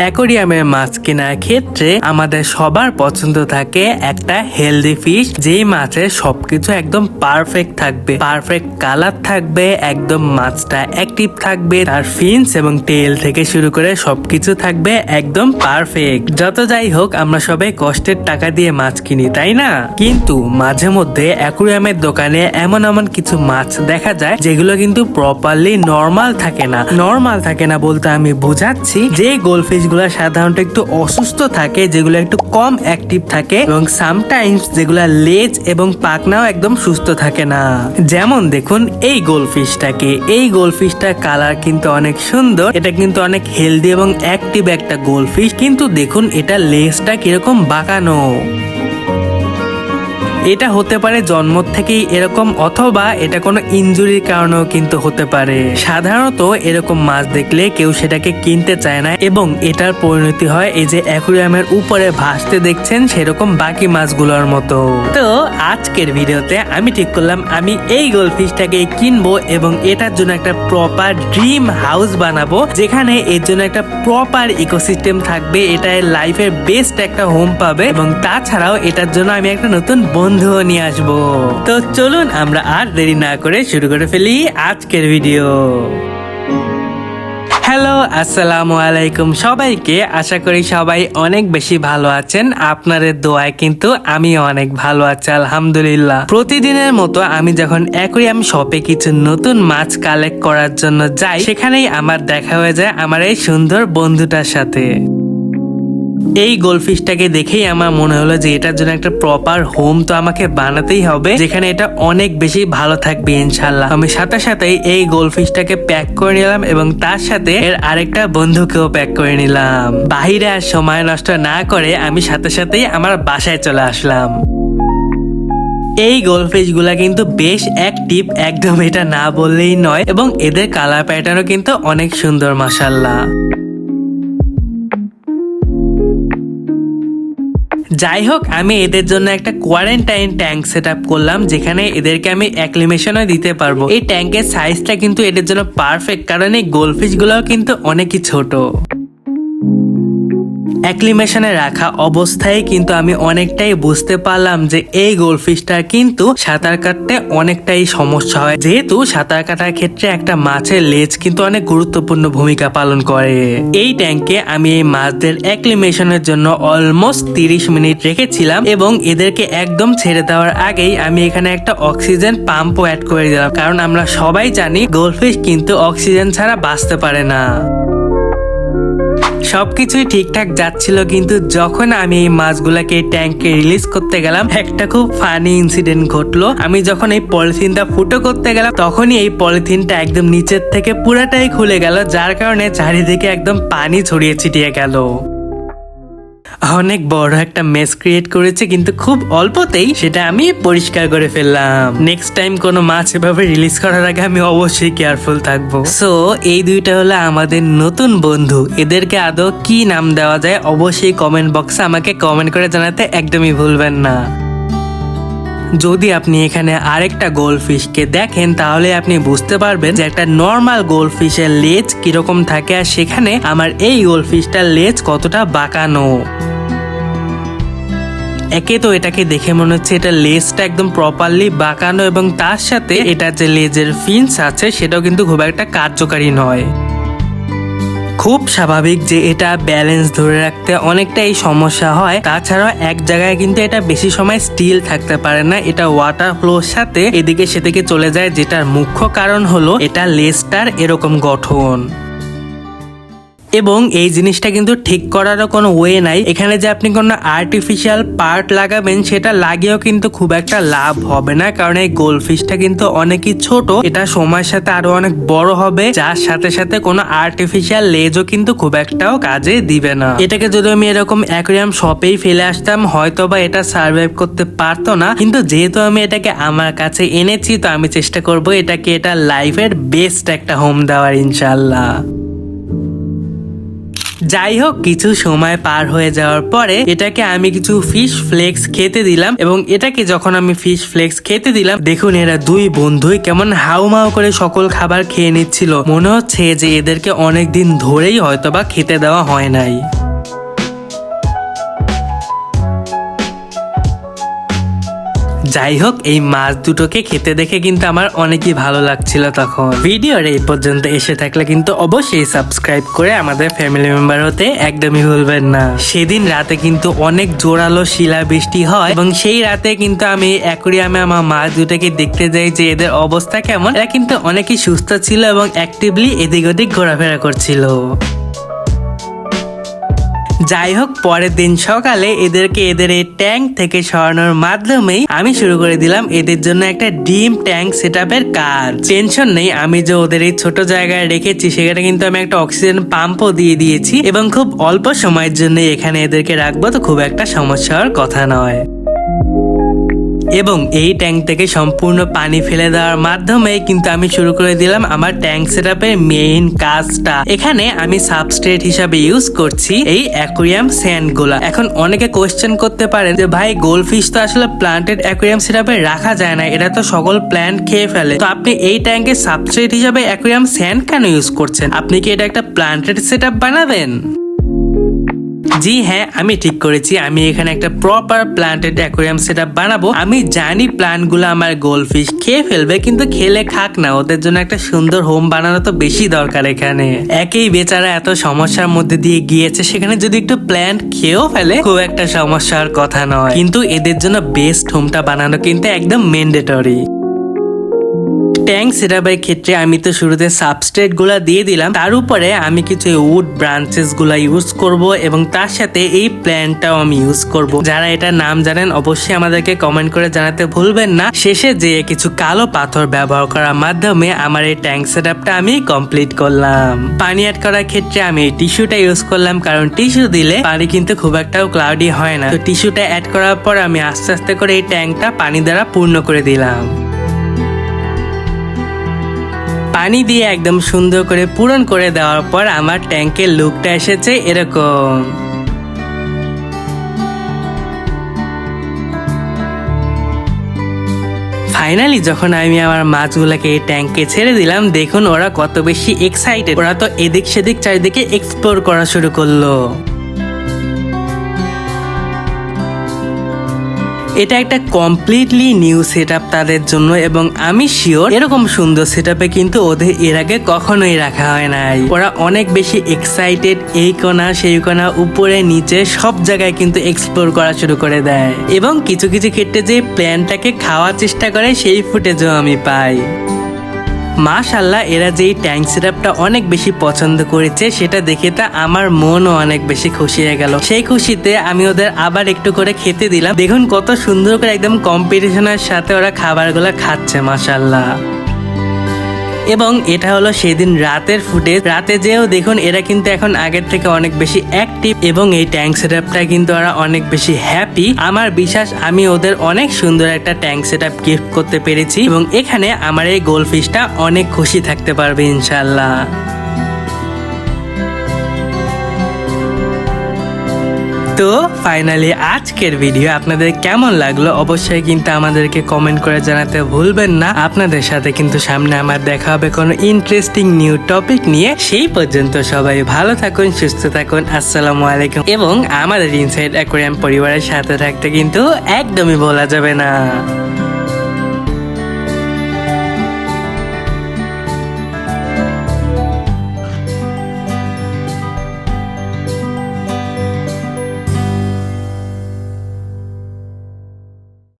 অ্যাকোরিয়ামের মাছ কেনার ক্ষেত্রে আমাদের সবার পছন্দ থাকে একটা হেলদি ফিশ যেই মাছের সবকিছু একদম পারফেক্ট থাকবে। পারফেক্ট কালার থাকবে, একদম মাছটা অ্যাক্টিভ থাকবে, তার ফিন্স এবং টেল থেকে শুরু করে সবকিছু থাকবে একদম পারফেক্ট যত যাই হোক, আমরা সবাই কষ্টের টাকা দিয়ে মাছ কিনি, তাই না? কিন্তু মাঝে মধ্যে অ্যাকোরিয়ামের দোকানে এমন এমন কিছু মাছ দেখা যায়, যেগুলো কিন্তু প্রপারলি নর্মাল থাকে না। নর্মাল থাকে না বলতে আমি বোঝাচ্ছি যে গোলফিশ গুলো সাধারণত একটু অসুস্থ থাকে, যেগুলো একটু কম অ্যাক্টিভ থাকে এবং সামটাইমস যেগুলো লেজ এবং পাকনাও একদম সুস্থ থাকে না। যেমন দেখুন, এই গোলফিশটাকে এই গোলফিশটার কালার কিন্তু অনেক সুন্দর। এটা কিন্তু অনেক হেলদি এবং অ্যাক্টিভ একটা গোলফিশ কিন্তু দেখুন, এটা লেজটা কীরকম বাঁকানো। এটা হতে পারে জন্ম থেকেই এরকম অথবা এটা কোনো ইনজুরির কারণেও কিন্তু হতে পারে। সাধারণত এরকম মাছ দেখলে কেউ সেটাকে কিনতে চায় না এবং এটার পরিণতি হয় এই যে অ্যাকুরিয়ামের উপরে ভাসতে দেখছেন সেরকম বাকি মাছগুলোর মতো। তো আজকের ভিডিওতে আমি ঠিক করলাম, আমি এই গোলফিশটাকে কিনবো এবং এটার জন্য একটা প্রপার ড্রিম হাউস বানাবো, যেখানে এর জন্য একটা প্রপার ইকোসিস্টেম থাকবে এটা লাইফের বেস্ট একটা হোম পাবে এবং তাছাড়াও এটার জন্য আমি একটা নতুন বন্ধুও নিয়ে আসব। তো চলুন আমরা আর দেরি না করে শুরু করে ফেলি আজকের ভিডিও হ্যালো আসসালামু আলাইকুম। সবাইকে আশা করি সবাই অনেক বেশি ভালো আছেন। আপনাদের দোয়ায় কিন্তু আমি অনেক ভালো আছি, আলহামদুলিল্লাহ। প্রতিদিনের মতো আমি যখন অ্যাকুরিয়াম শপে কিছু নতুন মাছ কালেক্ট করার জন্য যাই, সেখানেই আমার দেখা হয়ে যায় আমার এই সুন্দর বন্ধুটার সাথে। এই গোলফিশটাকে দেখেই আমার মনে হলো যে এটার জন্য একটা প্রপার হোম তো আমাকে বানাতেই হবে, যেখানে এটা অনেক বেশি ভালো থাকবে ইনশাল্লাহ আমি সাথে সাথেই এই গোলফিশটাকে প্যাক করে নিলাম এবং তার সাথে এর আরেকটা বন্ধুকেও প্যাক করে নিলাম। বাহিরে আর সময় নষ্ট না করে আমি সাথে সাথেই আমার বাসায় চলে আসলাম। এই গোলফিশগুলা কিন্তু বেশ অ্যাক্টিভ একদম এটা না বললেই নয়, এবং এদের কালার প্যাটার্নও কিন্তু অনেক সুন্দর মাসাল্লাহ যাই হোক, আমি এদের জন্য একটা কোয়ারেন্টাইন ট্যাঙ্ক সেট করলাম, যেখানে এদেরকে আমি অ্যাক্লিমেশনও দিতে পারব। এই ট্যাঙ্কের সাইজটা কিন্তু এদের জন্য পারফেক্ট কারণ এই গোলফিশ গুলাও কিন্তু অনেকই ছোট। অ্যাক্লিমেশনে রাখা অবস্থায় কিন্তু আমি অনেকটাই বুঝতে পারলাম যে এই গোলফিশটার কিন্তু সাঁতার কাটতে অনেকটাই সমস্যা হয়। যেহেতু সাঁতার কাটার ক্ষেত্রে একটা মাছের লেজ কিন্তু অনেক গুরুত্বপূর্ণ ভূমিকা পালন করে। এই ট্যাঙ্কে আমি এই মাছদের অ্যাক্লিমেশনের জন্য অলমোস্ট তিরিশ মিনিট রেখেছিলাম এবং এদেরকে একদম ছেড়ে দেওয়ার আগেই আমি এখানে একটা অক্সিজেন পাম্পও অ্যাড করে দিলাম। কারণ আমরা সবাই জানি গোলফিশ কিন্তু অক্সিজেন ছাড়া বাঁচতে পারে না। সবকিছুই ঠিকঠাক যাচ্ছিল, কিন্তু যখন আমি এই মাছগুলাকে ট্যাঙ্কে রিলিজ করতে গেলাম, একটা খুব ফানি ইনসিডেন্ট ঘটলো। আমি যখন এই পলিথিনটা ফুটো করতে গেলাম, তখনই এই পলিথিনটা একদম নিচের থেকে পুরাটাই খুলে গেল, যার কারণে চারিদিকে একদম পানি ছড়িয়ে ছিটিয়ে গেল। অনেক বড় একটা মেস ক্রিয়েট করেছে, কিন্তু খুব অল্পতেই সেটা আমি পরিষ্কার করে ফেললাম। নেক্সট টাইম কোনো মাছ এভাবে রিলিজ করার আগে আমি অবশ্যই কেয়ারফুল থাকব। সো এই দুইটা হলো আমাদের নতুন বন্ধু। এদেরকে আদৌ কি নাম দেওয়া যায়, অবশ্যই কমেন্ট বক্সে আমাকে কমেন্ট করে জানাতে একদমই ভুলবেন না। যদি আপনি এখানে আরেকটা গোলফিশকে দেখেন, তাহলে আপনি বুঝতে পারবেন যে একটা নর্মাল গোলফিশের লেজ কীরকম থাকে আর সেখানে আমার এই গোলফিশটার লেজ কতটা বাঁকানো। একে তো এটাকে দেখে মনে হচ্ছে এটা লেজটা একদম প্রপারলি বাঁকানো এবং তার সাথে এটা যে লেজের ফিন্স আছে, সেটাও কিন্তু খুব একটা কার্যকারী নয়। খুব স্বাভাবিক যে এটা ব্যালেন্স ধরে রাখতে অনেকটাই সমস্যা হয়। তাছাড়া এক জায়গায় কিন্তু এটা বেশি সময় স্টিল থাকতে পারে না। এটা ওয়াটার ফ্লোর সাথে এদিকে সেদিকে চলে যায়, যেটার মুখ্য কারণ হলো এটা লেস্টার এরকম গঠন। এবং এই জিনিসটা কিন্তু ঠিক করারও কোনো ওয়ে নাই। এখানে যে আপনি কোনো আর্টিফিশিয়াল পার্ট লাগাবেন, সেটা লাগিয়েও কিন্তু খুব একটা লাভ হবে না, কারণ এই গোলফিশটা কিন্তু অনেকই ছোট। এটা সময়ের সাথে আরও অনেক বড় হবে, যার সাথে সাথে কোনো আর্টিফিশিয়াল লেজও কিন্তু খুব একটাও কাজে দিবে না। এটাকে যদি আমি এরকম অ্যাকুরিয়াম শপেই ফেলে আসতাম হয়তো বা এটা সার্ভাইভ করতে পারতো না। কিন্তু যেহেতু আমি এটাকে আমার কাছে এনেছি, তো আমি চেষ্টা করব এটাকে এটা লাইফের বেস্ট একটা হোম দেওয়ার ইনশাল্লাহ যাই হোক কিছু সময় পার হয়ে যাওয়ার পরে এটাকে আমি কিছু ফিশ ফ্লেক্স খেতে দিলাম এবং এটাকে যখন আমি ফিশ ফ্লেক্স খেতে দিলাম, দেখুন এরা দুই বন্ধুই কেমন হাউমাউ করে সকল খাবার খেয়ে নিচ্ছিল। মনে হচ্ছে যে এদেরকে অনেক দিন ধরেই হয়তোবা খেতে দেওয়া হয় নাই। যাই হোক এই মাছ দুটোকে খেতে দেখে কিন্তু আমার অনেকই ভালো লাগছিল তখন। ভিডিওর এই পর্যন্ত এসে থাকলে কিন্তু অবশ্যই সাবস্ক্রাইব করে আমাদের ফ্যামিলি মেম্বার হতে একদমই ভুলবেন না। সেদিন রাতে কিন্তু অনেক জোরালো শিলা বৃষ্টি হয় এবং সেই রাতে কিন্তু আমি অ্যাকুরিয়ামে আমার মাছ দুটোকে দেখতে যাই যে এদের অবস্থা কেমন। এরা কিন্তু অনেকই সুস্থ ছিল এবং অ্যাক্টিভলি এদিক ওদিক ঘোরাফেরা করছিল। যাই হোক, পরের দিন সকালে এদেরকে এদের এই ট্যাঙ্ক থেকে সরানোর মাধ্যমেই আমি শুরু করে দিলাম এদের জন্য একটা ডিম ট্যাঙ্ক সেট কাজ। টেনশন নেই, আমি যে ওদের এই ছোট জায়গায় রেখেছি, সেখানে কিন্তু আমি একটা অক্সিজেন পাম্পও দিয়ে দিয়েছি এবং খুব অল্প সময়ের জন্য এখানে এদেরকে রাখব, তো খুব একটা সমস্যা হওয়ার কথা নয়। এবং এই ট্যাঙ্ক থেকে সম্পূর্ণ পানি ফেলে দেওয়ার মাধ্যমে কিন্তু আমি শুরু করে দিলাম আমার ট্যাঙ্ক সেটআপের মেইন কাজটা। এখানে আমি সাবস্ট্রেট হিসাবে ইউজ করছি এই অ্যাকুরিয়াম স্যান্ডগুলা এখন অনেকে কোয়েশ্চেন করতে পারেন যে, ভাই গোলফিশ তো আসলে প্লান্টেড অ্যাকুরিয়াম সেটআপে রাখা যায় না, এটা তো সকল প্ল্যান্ট খেয়ে ফেলে। তো আপনি এই ট্যাঙ্কে সাবস্ট্রেট হিসাবে অ্যাকুরিয়াম স্যান্ড কেন ইউজ করছেন? আপনি কি এটা একটা প্লান্টেড সেটআপ বানাবেন? জি হ্যাঁ আমি ঠিক করেছি। আমি এখানে একটা প্রপার প্লান্টেড অ্যাকোরিয়াম সেট বানাবো। আমি জানি প্লান্টগুলো আমার গোলফিশ খেয়ে ফেলবে, কিন্তু খেলে খাক না। ওদের জন্য একটা সুন্দর হোম বানানো তো বেশি দরকার এখানে। একেই বেচারা এত সমস্যার মধ্যে দিয়ে গিয়েছে, সেখানে যদি একটু প্ল্যান্ট খেয়েও ফেলে, খুব একটা সমস্যার কথা নয়। কিন্তু এদের জন্য বেস্ট হোমটা বানানো কিন্তু একদম ম্যান্ডেটরি ট্যাঙ্ক সেটআপের ক্ষেত্রে আমি তো শুরুতে সাবস্ট্রেটগুলা দিয়ে দিলাম। তার উপরে আমি কিছু উড ব্রাঞ্চেসগুলা ইউজ করব এবং তার সাথে এই প্ল্যানটাও আমি ইউজ করব। যারা এটা নাম জানেন অবশ্যই আমাদেরকে কমেন্ট করে জানাতে ভুলবেন না। শেষে যে কিছু কালো পাথর ব্যবহার করার মাধ্যমে আমার এই ট্যাঙ্ক সেটআপটা আমি কমপ্লিট করলাম। পানি অ্যাড করার ক্ষেত্রে আমি এই টিস্যুটা ইউজ করলাম কারণ টিস্যু দিলে পানি কিন্তু খুব একটাও ক্লাউডি হয় না। তো টিস্যুটা অ্যাড করার পর আমি আস্তে আস্তে করে এই ট্যাঙ্কটা পানি দ্বারা পূর্ণ করে দিলাম। পানি দিয়ে একদম সুন্দর করে পূরণ করে দেওয়ার পর আমার ট্যাঙ্কের লুকটা এসেছে এরকম। ফাইনালি যখন আমি আমার মাছগুলোকে এই ট্যাঙ্কে ছেড়ে দিলাম, দেখুন ওরা কত বেশি এক্সাইটেড ওরা তো এদিক সেদিক চারিদিকে এক্সপ্লোর করা শুরু করল। এটা একটা কমপ্লিটলি নিউ সেট তাদের জন্য এবং আমি শিওর এরকম সুন্দর সেট কিন্তু ওদের এর আগে কখনোই রাখা হয় নাই। ওরা অনেক বেশি এক্সাইটেড এই কোনা সেই কোনা উপরে, নিচে সব জায়গায় কিন্তু এক্সপ্লোর করা শুরু করে দেয়। এবং কিছু কিছু ক্ষেত্রে যে প্ল্যানটাকে খাওয়ার চেষ্টা করে সেই ফুটেজও আমি পাই। মাশাল্লাহ এরা যে ট্যাঙ্ক সিরাপটা অনেক বেশি পছন্দ করেছে, সেটা দেখে তা আমার মনও অনেক বেশি খুশি হয়ে গেল। সেই খুশিতে আমি ওদের আবার একটু করে খেতে দিলাম। দেখুন কত সুন্দর করে একদম কম্পিটিশনের সাথে ওরা খাবারগুলো খাচ্ছে মাশাল্লাহ এবং এটা হলো সেদিন রাতের ফুটেজ। রাতে যেও দেখুন, এরা কিন্তু এখন আগের থেকে অনেক বেশি অ্যাক্টিভ এবং এই ট্যাঙ্ক সেটআপটা কিন্তু ওরা অনেক বেশি হ্যাপি আমার বিশ্বাস, আমি ওদের অনেক সুন্দর একটা ট্যাঙ্ক সেটআপ গিফট করতে পেরেছি এবং এখানে আমার এই গোলফিশটা অনেক খুশি থাকতে পারবে ইনশাল্লাহ তো ফাইনালি আজকের ভিডিও আপনাদের কেমন লাগল অবশ্যই কিন্তু আমাদেরকে কমেন্ট করে জানাতে ভুলবেন না। আপনাদের সাথে কিন্তু সামনে আমার দেখা হবে কোনো ইন্টারেস্টিং নিউ টপিক নিয়ে। সেই পর্যন্ত সবাই ভালো থাকুন, সুস্থ থাকুন, আসসালামু আলাইকুম। এবং আমাদের ইনসাইড অ্যাকোরিয়াম পরিবারের সাথে থাকতে কিন্তু একদমই বলা যাবে না।